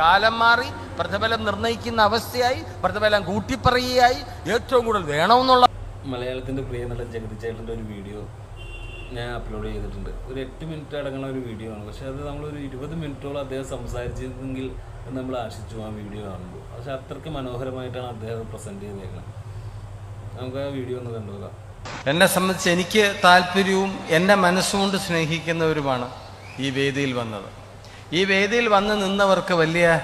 കാലം മാറി പ്രതിഫലം നിർണയിക്കുന്ന അവസ്ഥയായി പ്രതിഫലം കൂട്ടിപ്പറയുകയായി. ഏറ്റവും കൂടുതൽ വേണമെന്നുള്ള മലയാളത്തിന്റെ പ്രിയ നടൻ ജഗതിച്ചേട്ടന്റെ ഒരു വീഡിയോ ഞാൻ അപ്ലോഡ് ചെയ്തിട്ടുണ്ട്. ഒരു എട്ട് മിനിറ്റ് അടങ്ങുന്ന ഒരു വീഡിയോ ആണ്. പക്ഷെ അത് നമ്മളൊരു ഇരുപത് മിനിറ്റോളം അദ്ദേഹം സംസാരിച്ചിരുന്നെങ്കിൽ നമ്മൾ ആശിച്ചു ആ വീഡിയോ കാണുമ്പോൾ. പക്ഷെ അത്രയ്ക്ക് മനോഹരമായിട്ടാണ് അദ്ദേഹം പ്രസന്റ് ചെയ്തേക്കുന്നത് നമുക്ക് ആ വീഡിയോ ഒന്ന് കണ്ടുപോകാം എന്നെ സംബന്ധിച്ച് എനിക്ക് താല്പര്യവും എന്റെ മനസ്സുകൊണ്ട് സ്നേഹിക്കുന്നവരുമാണ് ഈ വേദിയിൽ വന്നത്. ഈ വേദിയിൽ വന്ന് നിന്നവർക്ക് വലിയ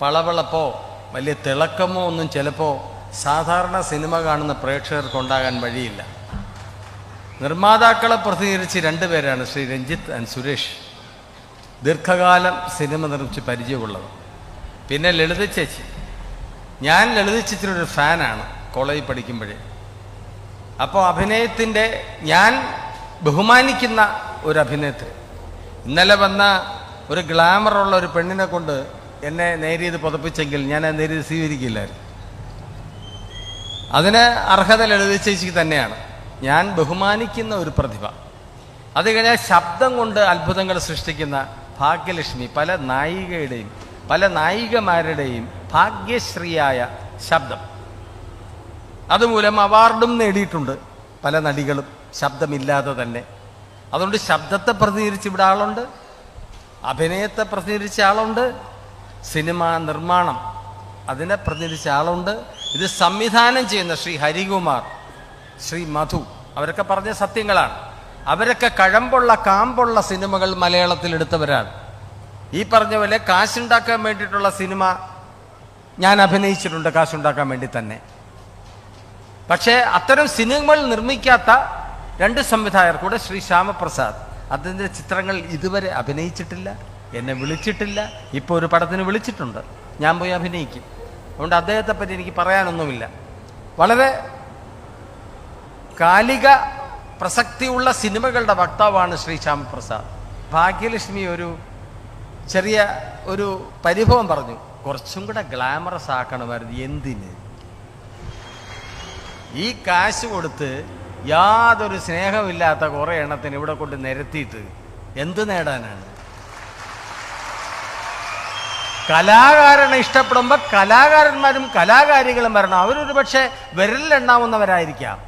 പളവളപ്പോ വലിയ തിളക്കമോ ഒന്നും ചിലപ്പോൾ സാധാരണ സിനിമ കാണുന്ന പ്രേക്ഷകർക്ക് ഉണ്ടാകാൻ വഴിയില്ല. നിർമ്മാതാക്കളെ പ്രതിനിധീകരിച്ച് രണ്ടുപേരാണ് ശ്രീ രഞ്ജിത്ത് ആൻഡ് സുരേഷ്. ദീർഘകാലം സിനിമ നിർമ്മിച്ച് പരിചയമുള്ളത്. പിന്നെ ലളിത ചേച്ചി. ഞാൻ ലളിത ചേച്ചിയുടെ ഒരു ഫാനാണ് കോളേജിൽ പഠിക്കുമ്പോഴേ. അപ്പോൾ അഭിനയത്തിന്റെ ഞാൻ ബഹുമാനിക്കുന്ന ഒരു അഭിനേത്രി. ഇന്നലെ വന്ന ഒരു ഗ്ലാമറുള്ള ഒരു പെണ്ണിനെ കൊണ്ട് എന്നെ നേരിയത് പുതപ്പിച്ചെങ്കിൽ ഞാൻ നേരിയത് സ്വീകരിക്കില്ലായിരുന്നു. അതിന് അർഹത ലളിത ചേച്ചി തന്നെയാണ്. ഞാൻ ബഹുമാനിക്കുന്ന ഒരു പ്രതിഭ. അത് കഴിഞ്ഞാൽ ശബ്ദം കൊണ്ട് അത്ഭുതങ്ങൾ സൃഷ്ടിക്കുന്ന ഭാഗ്യലക്ഷ്മി പല നായികയുടെയും പല നായികമാരുടെയും ഭാഗ്യശ്രീയായ ശബ്ദം. അതുമൂലം അവാർഡും നേടിയിട്ടുണ്ട്. പല നടികളും ശബ്ദമില്ലാതെ തന്നെ. അതുകൊണ്ട് ശബ്ദത്തെ പ്രതിനിധീകരിച്ച് ഇവിടെ ആളുണ്ട്. അഭിനയത്തെ പ്രതിനിധിച്ച ആളുണ്ട് സിനിമ നിർമ്മാണം അതിനെ പ്രതിനിധിച്ച ആളുണ്ട്. ഇത് സംവിധാനം ചെയ്യുന്ന ശ്രീ ഹരികുമാർ ശ്രീ മധു അവരൊക്കെ പറഞ്ഞ സത്യങ്ങളാണ്. അവരൊക്കെ കഴമ്പുള്ള കാമ്പുള്ള സിനിമകൾ മലയാളത്തിൽ എടുത്തവരാണ്. ഈ പറഞ്ഞ പോലെ കാശുണ്ടാക്കാൻ വേണ്ടിയിട്ടുള്ള സിനിമ ഞാൻ അഭിനയിച്ചിട്ടുണ്ട് കാശുണ്ടാക്കാൻ വേണ്ടി തന്നെ. പക്ഷേ അത്തരം സിനിമകൾ നിർമ്മിക്കാത്ത രണ്ട് സംവിധായകർ കൂടെ ശ്രീ ശ്യാമപ്രസാദ്. അതിന്റെ ചിത്രങ്ങൾ ഇതുവരെ അഭിനയിച്ചിട്ടില്ല. എന്നെ വിളിച്ചിട്ടില്ല. ഇപ്പോൾ ഒരു പടത്തിന് വിളിച്ചിട്ടുണ്ട്. ഞാൻ പോയി അഭിനയിക്കും. അതുകൊണ്ട് അദ്ദേഹത്തെ പറ്റി എനിക്ക് പറയാനൊന്നുമില്ല. വളരെ കാലിക പ്രസക്തിയുള്ള സിനിമകളുടെ വക്താവാണ് ശ്രീ ശ്യാമപ്രസാദ് ഭാഗ്യലക്ഷ്മി ഒരു ചെറിയ ഒരു പരിഭവം പറഞ്ഞു. കുറച്ചും കൂടെ ഗ്ലാമറസ് ആക്കണമായിരുന്നു എന്തിന്? ഈ കാശ് കൊടുത്ത് യാതൊരു സ്നേഹമില്ലാത്ത കുറേ എണ്ണത്തിന് ഇവിടെ കൊണ്ട് നിരത്തിയിട്ട് എന്ത് നേടാനാണ്? കലാകാരനെ ഇഷ്ടപ്പെടുമ്പോൾ കലാകാരന്മാരും കലാകാരികളും വരണം. അവരൊരു പക്ഷേ വിരലിലെണ്ണാവുന്നവരായിരിക്കാം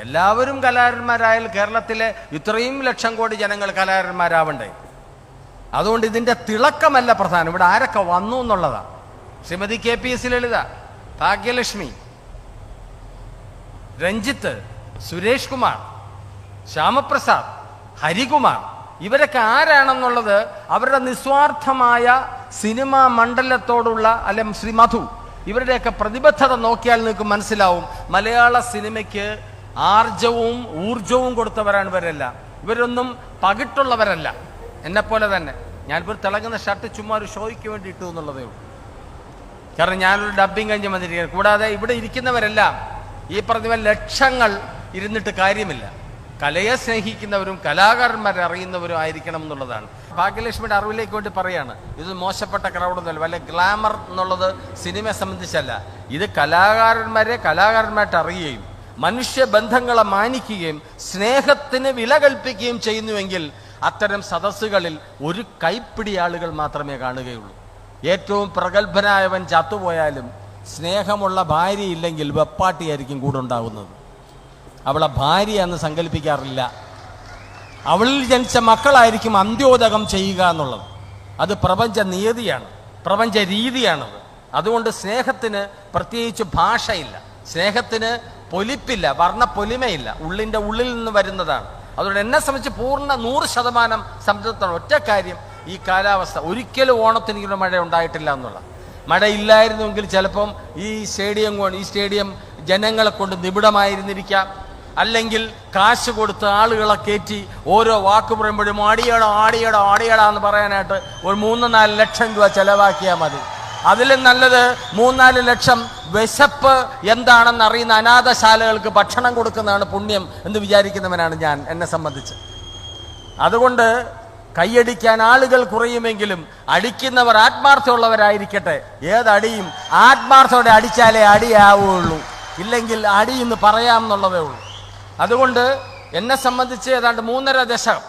എല്ലാവരും കലാകാരന്മാരായാൽ കേരളത്തിലെ ഇത്രയും ലക്ഷം കോടി ജനങ്ങൾ കലാകാരന്മാരാവണ്ടേ? അതുകൊണ്ട് ഇതിന്റെ തിളക്കമല്ല പ്രധാനം. ഇവിടെ ആരൊക്കെ വന്നു എന്നുള്ളതാ. Shrimati K P S Lalitha Bhagyalakshmi Ranjith Suresh Kumar Shyamaprasad Harikumar ഇവരൊക്കെ ആരാണെന്നുള്ളത് അവരുടെ നിസ്വാർത്ഥമായ സിനിമാ മണ്ഡലത്തോടുള്ള അല്ലെ ശ്രീ മധു ഇവരുടെയൊക്കെ പ്രതിബദ്ധത നോക്കിയാൽ നിങ്ങൾക്ക് മനസ്സിലാവും. മലയാള സിനിമയ്ക്ക് ആർജവും ഊർജവും കൊടുത്തവരാണ് ഇവരെല്ലാം. ഇവരൊന്നും പകിട്ടുള്ളവരല്ല. എന്നെപ്പോലെ തന്നെ. ഞാനിപ്പോൾ തിളങ്ങുന്ന ഷർട്ട് ചുമ്മാ ഒരു ഷോയ്ക്ക് വേണ്ടി ഇട്ടു എന്നുള്ളതേ ഉള്ളൂ. കാരണം ഞാനൊരു ഡബ്ബിങ് കഴിഞ്ഞ് വന്നിരിക്കുകയാണ്. കൂടാതെ ഇവിടെ ഇരിക്കുന്നവരെല്ലാം ഈ പറഞ്ഞ ലക്ഷങ്ങൾ ഇരുന്നിട്ട് കാര്യമില്ല. കലയെ സ്നേഹിക്കുന്നവരും കലാകാരന്മാരെ അറിയുന്നവരും ആയിരിക്കണം എന്നുള്ളതാണ്. ഭാഗ്യലക്ഷ്മിയുടെ അറിവിലേക്ക് വേണ്ടി പറയാണ് ഇത് മോശപ്പെട്ട ക്രൗഡൊന്നുമല്ല വല്ല ഗ്ലാമർ എന്നുള്ളത് സിനിമയെ സംബന്ധിച്ചല്ല. ഇത് കലാകാരന്മാരെ കലാകാരന്മാരായിട്ട് അറിയുകയും മനുഷ്യബന്ധങ്ങളെ മാനിക്കുകയും സ്നേഹത്തിന് വില കൽപ്പിക്കുകയും ചെയ്യുന്നുവെങ്കിൽ അത്തരം സദസ്സുകളിൽ ഒരു കൈപ്പിടി ആളുകൾ മാത്രമേ കാണുകയുള്ളൂ. ഏറ്റവും പ്രഗത്ഭനായവൻ ചത്തുപോയാലും സ്നേഹമുള്ള ഭാര്യയില്ലെങ്കിൽ വെപ്പാട്ടിയായിരിക്കും കൂടെ ഉണ്ടാകുന്നത്. അവളെ ഭാര്യ എന്ന് സങ്കല്പിക്കാറില്ല. അവളിൽ ജനിച്ച മക്കളായിരിക്കും അന്ത്യോദകം ചെയ്യുക എന്നുള്ളത്. അത് പ്രപഞ്ച നിയതിയാണ് പ്രപഞ്ച രീതിയാണത്. അതുകൊണ്ട് സ്നേഹത്തിന് പ്രത്യേകിച്ച് ഭാഷയില്ല. സ്നേഹത്തിന് പൊലിപ്പില്ല വർണ പൊലിമയില്ല. ഉള്ളിന്റെ ഉള്ളിൽ നിന്ന് വരുന്നതാണ്. അതുകൊണ്ട് എന്നെ സംബന്ധിച്ച് പൂർണ നൂറ് ശതമാനം സംതൃപ്തമാണ് ഒറ്റ കാര്യം ഈ കാലാവസ്ഥ. ഒരിക്കലും ഓണത്തിന് ഇങ്ങനെ മഴ ഉണ്ടായിട്ടില്ല എന്നുള്ള മഴ ഇല്ലായിരുന്നുവെങ്കിൽ ചിലപ്പം ഈ സ്റ്റേഡിയം ഈ സ്റ്റേഡിയം ജനങ്ങളെ കൊണ്ട് നിബിഡമായിരുന്നിരിക്കാം. അല്ലെങ്കിൽ കാശ് കൊടുത്ത് ആളുകളെ കയറ്റി ഓരോ വാക്ക് പറയുമ്പോഴും ആടിയട ആടിയട ആടിയട എന്ന് പറയാനായിട്ട് ഒരു മൂന്ന് നാല് ലക്ഷം രൂപ ചിലവാക്കിയാൽ മതി. അതിലും നല്ലത് മൂന്നാൽ ലക്ഷം വിശപ്പ് എന്താണെന്ന് അറിയുന്ന അനാഥശാലകൾക്ക് ഭക്ഷണം കൊടുക്കുന്നതാണ് പുണ്യം എന്ന് വിചാരിക്കുന്നവനാണ് ഞാൻ എന്നെ സംബന്ധിച്ച്. അതുകൊണ്ട് കൈയടിക്കാൻ ആളുകൾ കുറയുമെങ്കിലും അടിക്കുന്നവർ ആത്മാർത്ഥമുള്ളവരായിരിക്കട്ടെ. ഏതടിയും ആത്മാർത്ഥത്തോടെ അടിച്ചാലേ അടിയാവുള്ളൂ. ഇല്ലെങ്കിൽ അടി എന്ന് പറയാമെന്നുള്ളതേ ഉള്ളൂ. അതുകൊണ്ട് എന്നെ സംബന്ധിച്ച് ഏതാണ്ട് മൂന്നര ദശകം.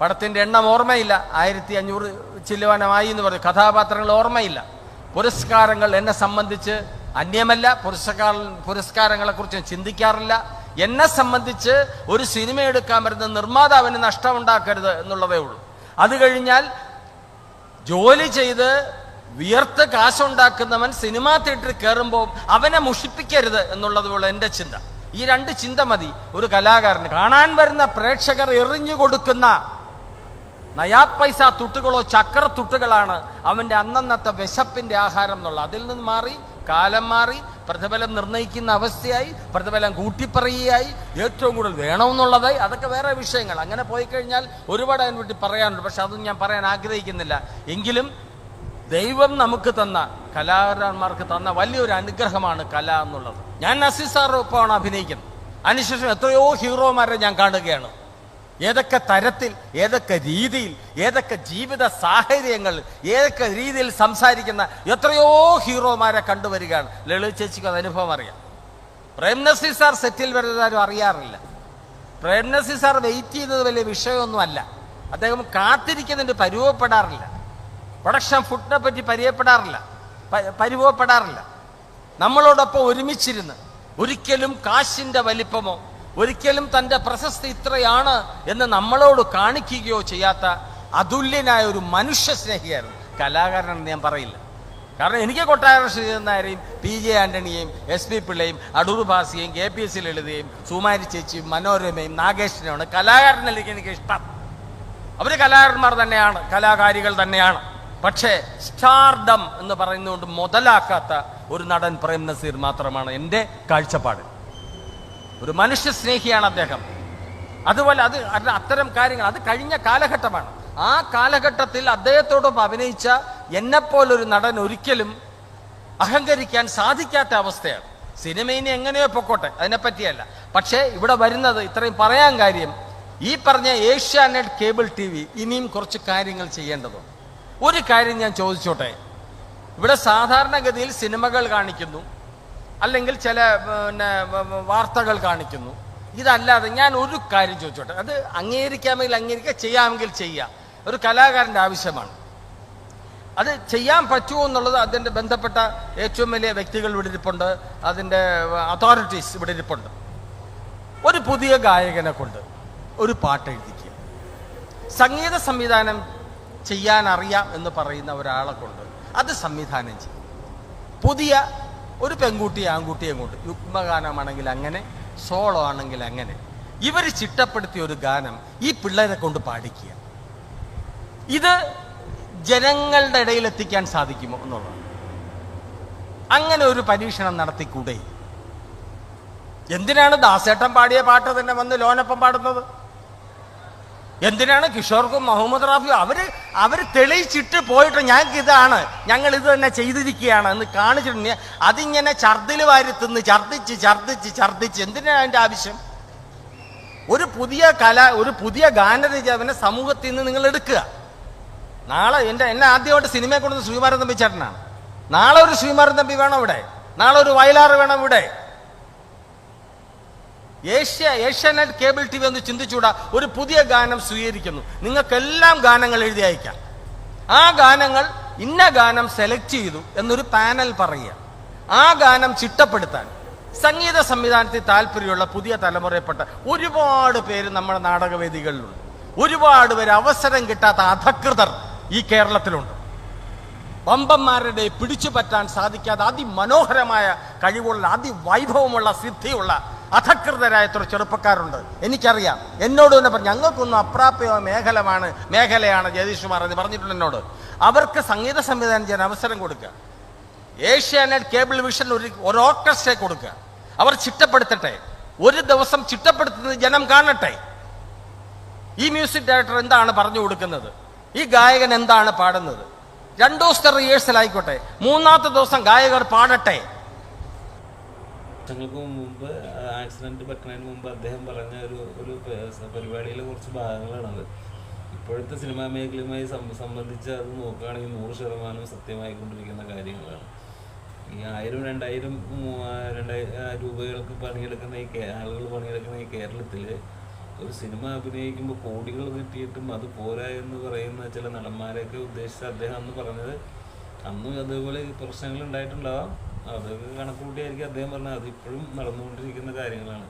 പടത്തിന്റെ എണ്ണം ഓർമ്മയില്ല. ആയിരത്തി അഞ്ഞൂറ് ചില്ലുവാനമായി എന്ന് പറയും കഥാപാത്രങ്ങൾ ഓർമ്മയില്ല. പുരസ്കാരങ്ങൾ എന്നെ സംബന്ധിച്ച് അന്യമല്ല. പുരസ്കാര പുരസ്കാരങ്ങളെക്കുറിച്ച് ചിന്തിക്കാറില്ല. എന്നെ സംബന്ധിച്ച് ഒരു സിനിമ എടുക്കാൻ വരുന്ന നിർമ്മാതാവിന് നഷ്ടമുണ്ടാക്കരുത് എന്നുള്ളതേ ഉള്ളൂ. അത് കഴിഞ്ഞാൽ ജോലി ചെയ്ത് വിയർത്ത് കാശുണ്ടാക്കുന്നവൻ സിനിമാ തിയേറ്ററിൽ കയറുമ്പോൾ അവനെ മുഷിപ്പിക്കരുത് എന്നുള്ളതുള്ള എന്റെ ചിന്ത. ഈ രണ്ട് ചിന്ത മതി. ഒരു കലാകാരന് കാണാൻ വരുന്ന പ്രേക്ഷകർ എറിഞ്ഞു കൊടുക്കുന്ന നയാ പൈസ തുട്ടുകളോ ചക്ര തുട്ടുകളാണ് അവന്റെ അന്നന്നത്തെ വിശപ്പിന്റെ ആഹാരം എന്നുള്ള. അതിൽ നിന്ന് മാറി കാലം മാറി പ്രതിഫലം നിർണയിക്കുന്ന അവസ്ഥയായി പ്രതിഫലം കൂട്ടിപ്പറയുകയായി ഏറ്റവും കൂടുതൽ വേണമെന്നുള്ളതായി. അതൊക്കെ വേറെ വിഷയങ്ങൾ. അങ്ങനെ പോയി കഴിഞ്ഞാൽ ഒരുപാട് അതിനെ പറ്റി പറയാനുണ്ട്. പക്ഷെ അതൊന്നും ഞാൻ പറയാൻ ആഗ്രഹിക്കുന്നില്ല. എങ്കിലും ദൈവം നമുക്ക് തന്ന കലാകാരന്മാർക്ക് തന്ന വലിയൊരു അനുഗ്രഹമാണ് കല എന്നുള്ളത്. ഞാൻ നസീർ സാറൊപ്പമാണ് അഭിനയിക്കുന്നത്. അതിനുശേഷം എത്രയോ ഹീറോമാരെ ഞാൻ കാണുകയാണ്. ഏതൊക്കെ തരത്തിൽ ഏതൊക്കെ രീതിയിൽ ഏതൊക്കെ ജീവിത സാഹചര്യങ്ങൾ ഏതൊക്കെ രീതിയിൽ സംസാരിക്കുന്ന എത്രയോ ഹീറോമാരെ കണ്ടുവരികയാണ്. ലളിത ചേച്ചിക്ക് അത് അനുഭവം അറിയാം. പ്രേം നസീർ സാർ സെറ്റിൽ വരുന്നതാരും അറിയാറില്ല. പ്രേം നസീർ സാർ വെയിറ്റ് ചെയ്യുന്നത് വലിയ വിഷയമൊന്നുമല്ല. അദ്ദേഹം കാത്തിരിക്കുന്നതിന് പരുവപ്പെടാറില്ല പ്രൊഡക്ഷൻ ഫുഡിനെ പറ്റി പരിചയപ്പെടാറില്ല. പരിഭവപ്പെടാറില്ല. നമ്മളോടൊപ്പം ഒരുമിച്ചിരുന്ന് ഒരിക്കലും കാശിന്റെ വലിപ്പമോ ഒരിക്കലും തന്റെ പ്രശസ്തി ഇത്രയാണ് എന്ന് നമ്മളോട് കാണിക്കുകയോ ചെയ്യാത്ത അതുല്യനായ ഒരു മനുഷ്യ സ്നേഹിയായിരുന്നു. കലാകാരനെന്ന് ഞാൻ പറയില്ല. കാരണം എനിക്ക് കൊട്ടാര ശ്രീധരൻ പി ജെ ആന്റണിയെയും എസ് പി പിള്ളയും അടൂർ ഭാസിയെയും കെ പി എസ് ലളിതയും സുമാരി ചേച്ചിയും മനോരമയും നാഗേഷിനെയാണ് കലാകാരനിലേക്ക് എനിക്ക് ഇഷ്ടം. അവർ കലാകാരന്മാർ തന്നെയാണ് കലാകാരികൾ തന്നെയാണ്. പക്ഷേ സ്റ്റാർഡം എന്ന് പറയുന്നതുകൊണ്ട് മുതലാക്കാത്ത ഒരു നടൻ പ്രേം നസീർ മാത്രമാണ് എന്റെ കാഴ്ചപ്പാട്. ഒരു മനുഷ്യ സ്നേഹിയാണ് അദ്ദേഹം. അതുപോലെ അത് അത് അത്തരം കാര്യങ്ങൾ അത് കഴിഞ്ഞ കാലഘട്ടമാണ്. ആ കാലഘട്ടത്തിൽ അദ്ദേഹത്തോടൊപ്പം അഭിനയിച്ച എന്നെപ്പോലൊരു നടൻ ഒരിക്കലും അഹങ്കരിക്കാൻ സാധിക്കാത്ത അവസ്ഥയാണ്. സിനിമയിനെ എങ്ങനെയോ പൊക്കോട്ടെ അതിനെപ്പറ്റിയല്ല. പക്ഷേ ഇവിടെ വരുന്നത് ഇത്രയും പറയാൻ കാര്യം ഈ പറഞ്ഞ ഏഷ്യാനെറ്റ് കേബിൾ ടി വി ഇനിയും കുറച്ച് കാര്യങ്ങൾ ചെയ്യേണ്ടതുണ്ട്. ഒരു കാര്യം ഞാൻ ചോദിച്ചോട്ടെ? ഇവിടെ സാധാരണഗതിയിൽ സിനിമകൾ കാണിക്കുന്നു അല്ലെങ്കിൽ ചില പിന്നെ വാർത്തകൾ കാണിക്കുന്നു. ഇതല്ലാതെ ഞാൻ ഒരു കാര്യം ചോദിച്ചോട്ടെ? അത് അംഗീകരിക്കാമെങ്കിൽ അംഗീകരിക്കുക ചെയ്യാമെങ്കിൽ ചെയ്യാം. ഒരു കലാകാരന്റെ ആവശ്യമാണ്. അത് ചെയ്യാൻ പറ്റുമോ എന്നുള്ളത് അതിന്റെ ബന്ധപ്പെട്ട ഏറ്റവും വലിയ വ്യക്തികൾ ഇവിടെ ഇരിപ്പുണ്ട് അതിന്റെ അതോറിറ്റീസ് ഇവിടെ ഇരിപ്പുണ്ട്. ഒരു പുതിയ ഗായകനെ കൊണ്ട് ഒരു പാട്ട് എഴുതിക്കുക. സംഗീത സംവിധാനം ചെയ്യാൻ അറിയാം എന്ന് പറയുന്ന ഒരാളെ കൊണ്ട് അത് സംവിധാനം ചെയ്യും. പുതിയ ഒരു പെൺകുട്ടിയെ ആൺകുട്ടിയെ കൊണ്ട് യുഗ്മഗാനമാണെങ്കിൽ അങ്ങനെ സോളോ ആണെങ്കിൽ അങ്ങനെ ഇവർ ചിട്ടപ്പെടുത്തിയ ഒരു ഗാനം ഈ പിള്ളേരെ കൊണ്ട് പാടിക്കുക. ഇത് ജനങ്ങളുടെ ഇടയിൽ എത്തിക്കാൻ സാധിക്കുമോ എന്നുള്ളതാണ്. അങ്ങനെ ഒരു പരീക്ഷണം നടത്തിക്കൂടെ? എന്തിനാണ് ദാസേട്ടൻ പാടിയ പാട്ട് തന്നെ വന്ന് ലോനപ്പം പാടുന്നത്? എന്തിനാണ് കിഷോർക്കും മുഹമ്മദ് റാഫിയും അവർ അവർ തെളിയിച്ചിട്ട് പോയിട്ട് ഞങ്ങൾക്ക് ഇതാണ് ഞങ്ങൾ ഇത് തന്നെ ചെയ്തിരിക്കുകയാണ് എന്ന് കാണിച്ചിട്ടുണ്ട് അതിങ്ങനെ ഛർദിൽ വാരി ഛർദിച്ച് ഛർദിച്ച് ഛർദിച്ച് എന്തിനാണ് അതിന്റെ ആവശ്യം? ഒരു പുതിയ കല ഒരു പുതിയ ഗാനരചാവിനെ സമൂഹത്തിൽ നിന്ന് നിങ്ങൾ എടുക്കുക. നാളെ എന്റെ എന്നെ ആദ്യമായിട്ട് സിനിമയെ കൊണ്ടുവന്ന ശ്രീമാരൻ തമ്പി ചേട്ടനാണ്. നാളെ ഒരു ശ്രീമാരൻ തമ്പി വേണം ഇവിടെ നാളെ ഒരു വയലാറ് വേണം ഇവിടെ. Asia Asianet cable T V ഒന്ന് ചിന്തിച്ചുകൂടാ. ഒരു പുതിയ ഗാനം സ്വീകരിക്കുന്നു. നിങ്ങൾക്കെല്ലാം ഗാനങ്ങൾ എഴുതി അയക്കാം. ആ ഗാനങ്ങൾ ഇന്ന ഗാനം സെലക്ട് ചെയ്തു എന്നൊരു പാനൽ പറയുക. ആ ഗാനം ചിട്ടപ്പെടുത്താൻ സംഗീത സംവിധാനത്തിൽ താല്പര്യമുള്ള പുതിയ തലമുറയെപ്പെട്ട ഒരുപാട് പേര് നമ്മുടെ നാടകവേദികളിലുണ്ട്. ഒരുപാട് പേര് അവസരം കിട്ടാത്ത അധകൃതർ ഈ കേരളത്തിലുണ്ട്. വമ്പന്മാരുടെ പിടിച്ചു പറ്റാൻ സാധിക്കാതെ അതിമനോഹരമായ കഴിവുള്ള അതിവൈഭവമുള്ള സിദ്ധിയുള്ള അധകൃതരായ എത്ര ചെറുപ്പക്കാരുണ്ട്. എനിക്കറിയാം. എന്നോട് തന്നെ പറഞ്ഞു ഞങ്ങൾക്കൊന്നും അപ്രാപ്യ മേഖലമാണ് മേഖലയാണ് ജഗദീഷ് കുമാർ എന്ന് പറഞ്ഞിട്ടുണ്ട് എന്നോട്. അവർക്ക് സംഗീത സംവിധാനം ചെയ്യാൻ അവസരം കൊടുക്കുക. ഏഷ്യാനെറ്റ് കേബിൾ വിഷൻ ഒരു ഒരു ഓർക്കസ്ട്രയെ കൊടുക്കുക. അവർ ചിട്ടപ്പെടുത്തട്ടെ. ഒരു ദിവസം ചിട്ടപ്പെടുത്തുന്നത് ജനം കാണട്ടെ. ഈ മ്യൂസിക് ഡയറക്ടർ എന്താണ് പറഞ്ഞു കൊടുക്കുന്നത്? ഈ ഗായകൻ എന്താണ് പാടുന്നത്? രണ്ടു ദിവസത്തെ റിഹേഴ്സൽ ആയിക്കോട്ടെ. മൂന്നാമത്തെ ദിവസം ഗായകർ പാടട്ടെ. വർഷങ്ങൾക്ക് മുമ്പ് ആക്സിഡന്റ് പറ്റുന്നതിന് മുമ്പ് അദ്ദേഹം പറഞ്ഞ ഒരു ഒരു പരിപാടിയിലെ കുറച്ച് ഭാഗങ്ങളാണത്. ഇപ്പോഴത്തെ സിനിമാ മേഖലയുമായി സംബന്ധിച്ച് അത് നോക്കുകയാണെങ്കിൽ നൂറ് ശതമാനം സത്യമായിക്കൊണ്ടിരിക്കുന്ന കാര്യങ്ങളാണ്. ഈ ആയിരം രണ്ടായിരം രണ്ടായിരം രൂപകൾക്ക് പണിയെടുക്കുന്ന ഈ ആളുകൾ പണിയെടുക്കുന്ന ഈ കേരളത്തിൽ ഒരു സിനിമ അഭിനയിക്കുമ്പോൾ കോടികൾ കിട്ടിയിട്ടും അത് പോരാ എന്ന് പറയുന്ന ചില നടന്മാരെയൊക്കെ ഉദ്ദേശിച്ച് അദ്ദേഹം അന്ന് പറഞ്ഞത് അന്നും അതേപോലെ പ്രശ്നങ്ങൾ ഉണ്ടായിട്ടുണ്ടാവാം. അതൊക്കെ കണക്കുകൂട്ടിയായിരിക്കും അദ്ദേഹം പറഞ്ഞത്. അത് ഇപ്പോഴും നടന്നുകൊണ്ടിരിക്കുന്ന കാര്യങ്ങളാണ്.